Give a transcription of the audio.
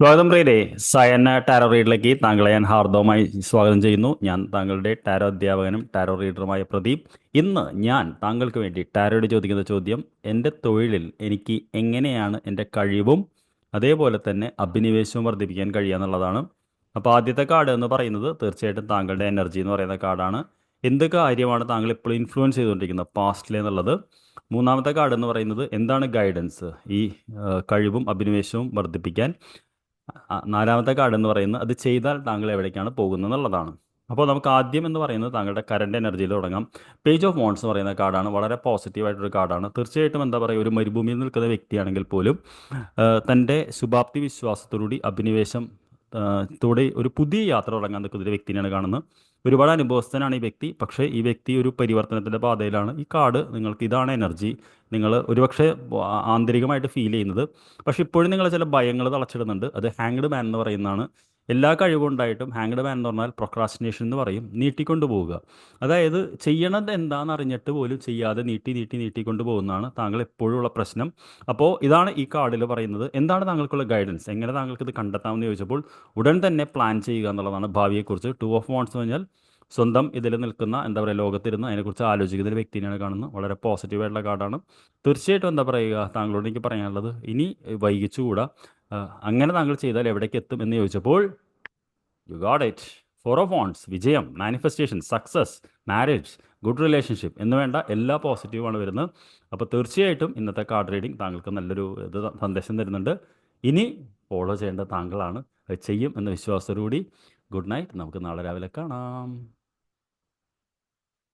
സ്വാഗതം പ്രിയരെ. സയന ടാരോ റീഡിലേക്ക് താങ്കളെ ഞാൻ ഹാർദവമായി സ്വാഗതം ചെയ്യുന്നു. ഞാൻ താങ്കളുടെ ടാരോ അധ്യാപകനും ടാരോ റീഡറുമായ പ്രദീപ്. ഇന്ന് ഞാൻ താങ്കൾക്ക് വേണ്ടി ടാരോയോട് ചോദിക്കുന്ന ചോദ്യം എന്റെ തൊഴിലിൽ എനിക്ക് എങ്ങനെയാണ് എന്റെ കഴിവും അതേപോലെ തന്നെ അഭിനിവേശവും വർദ്ധിപ്പിക്കാൻ കഴിയുക എന്നുള്ളതാണ്? അപ്പോൾ ആദ്യത്തെ കാർഡ് എന്ന് പറയുന്നത് തീർച്ചയായിട്ടും താങ്കളുടെ എനർജി എന്ന് പറയുന്ന കാർഡാണ്. എന്ത് കാര്യമാണ് താങ്കൾ ഇപ്പോൾ ഇൻഫ്ലുവൻസ് ചെയ്തുകൊണ്ടിരിക്കുന്നത്? പാസ്റ്റിൽ എന്നുള്ളത്. മൂന്നാമത്തെ കാർഡ് എന്ന് പറയുന്നത് എന്താണ് ഗൈഡൻസ്? ഈ കഴിവും അഭിനിവേശവും വർദ്ധിപ്പിക്കാൻ. നാലാമത്തെ കാർഡ് എന്ന് പറയുന്നത് അത് ചെയ്താൽ താങ്കൾ എവിടേക്കാണ് പോകുന്നത് എന്നുള്ളതാണ്. അപ്പോൾ നമുക്ക് ആദ്യം എന്ന് പറയുന്നത് താങ്കളുടെ കറണ്ട് എനർജിയിൽ തുടങ്ങാം പേജ് ഓഫ് മോൺസ് എന്ന് പറയുന്ന കാർഡാണ്. വളരെ പോസിറ്റീവായിട്ടൊരു കാർഡാണ്. തീർച്ചയായിട്ടും എന്താ പറയുക ഒരു മരുഭൂമിയിൽ നിൽക്കുന്ന വ്യക്തിയാണെങ്കിൽ പോലും തന്റെ ശുഭാപ്തി വിശ്വാസത്തോടുകൂടി അഭിനിവേശം ആ, ഒരു പുതിയ യാത്ര തുടങ്ങാൻ നിൽക്കുന്ന ഒരു വ്യക്തിനെയാണ് കാണുന്നത്. ഒരുപാട് അനുഭവസ്ഥനാണ് ഈ വ്യക്തി. പക്ഷേ ഈ വ്യക്തി ഒരു പരിവർത്തനത്തിന്റെ പാതയിലാണ്. ഈ കാർഡ് നിങ്ങൾക്ക് ഇതാണ് എനർജി. നിങ്ങൾ ഒരുപക്ഷെ ആന്തരികമായിട്ട് ഫീൽ ചെയ്യുന്നത്. പക്ഷേ ഇപ്പോഴും നിങ്ങൾ ചില ഭയങ്ങൾ തളച്ചിടുന്നുണ്ട്. അത് ഹാങ്ഡ് മാൻ എന്ന് പറയുന്നതാണ്. എല്ലാ കഴിവും ഉണ്ടായിട്ടും ഹാങ്ഡ് മാൻ എന്ന് പറഞ്ഞാൽ പ്രൊക്രാസ്റ്റിനേഷൻ എന്ന് പറയും. നീട്ടിക്കൊണ്ട് പോവുക. അതായത് ചെയ്യണത് എന്താണെന്ന് അറിഞ്ഞിട്ട് പോലും ചെയ്യാതെ നീട്ടി നീട്ടി നീട്ടിക്കൊണ്ട് പോകുന്നതാണ് താങ്കൾ എപ്പോഴും ഉള്ള പ്രശ്നം. അപ്പോൾ ഇതാണ് ഈ കാർഡിൽ പറയുന്നത്. എന്താണ് താങ്കൾക്കുള്ള ഗൈഡൻസ് എങ്ങനെ താങ്കൾക്ക് ഇത് കണ്ടെത്താമെന്ന് ചോദിച്ചപ്പോൾ ഉടൻ തന്നെ പ്ലാൻ ചെയ്യുക എന്നുള്ളതാണ് ഭാവിയെക്കുറിച്ച്. ടു ഓഫ് വോൺസ് എന്ന് പറഞ്ഞാൽ സ്വന്തം ഇതിൽ നിൽക്കുന്ന എന്താ പറയുക ലോകത്തിരുന്ന് അതിനെക്കുറിച്ച് ആലോചിക്കുന്ന ഒരു വ്യക്തിനെയാണ് കാണുന്നത്. വളരെ പോസിറ്റീവായിട്ടുള്ള കാർഡാണ്. തീർച്ചയായിട്ടും എന്താ പറയുക താങ്കളോട് എനിക്ക് പറയാനുള്ളത് ഇനി വൈകിച്ചുകൂടാ. അങ്ങനെ താങ്കൾ ചെയ്താൽ എവിടേക്ക് എത്തും എന്ന് ചോദിച്ചപ്പോൾ you got it for of once വിജയം manifestation success marriage good relationship എന്ന് വേണ്ട എല്ലാ പോസിറ്റീവാണ് വരുന്നത്. അപ്പോൾ തീർച്ചയായിട്ടും ഇന്നത്തെ കാർഡ് റീഡിംഗ് താങ്കൾക്ക് നല്ലൊരു ഇത് സന്ദേശം തരുന്നുണ്ട്. ഇനി ഫോളോ ചെയ്യേണ്ട താങ്കളാണ്. ചെയ്യും എന്ന വിശ്വാസത്തോടുകൂടി ഗുഡ് നൈറ്റ് നമുക്ക് നാളെ രാവിലെ കാണാം.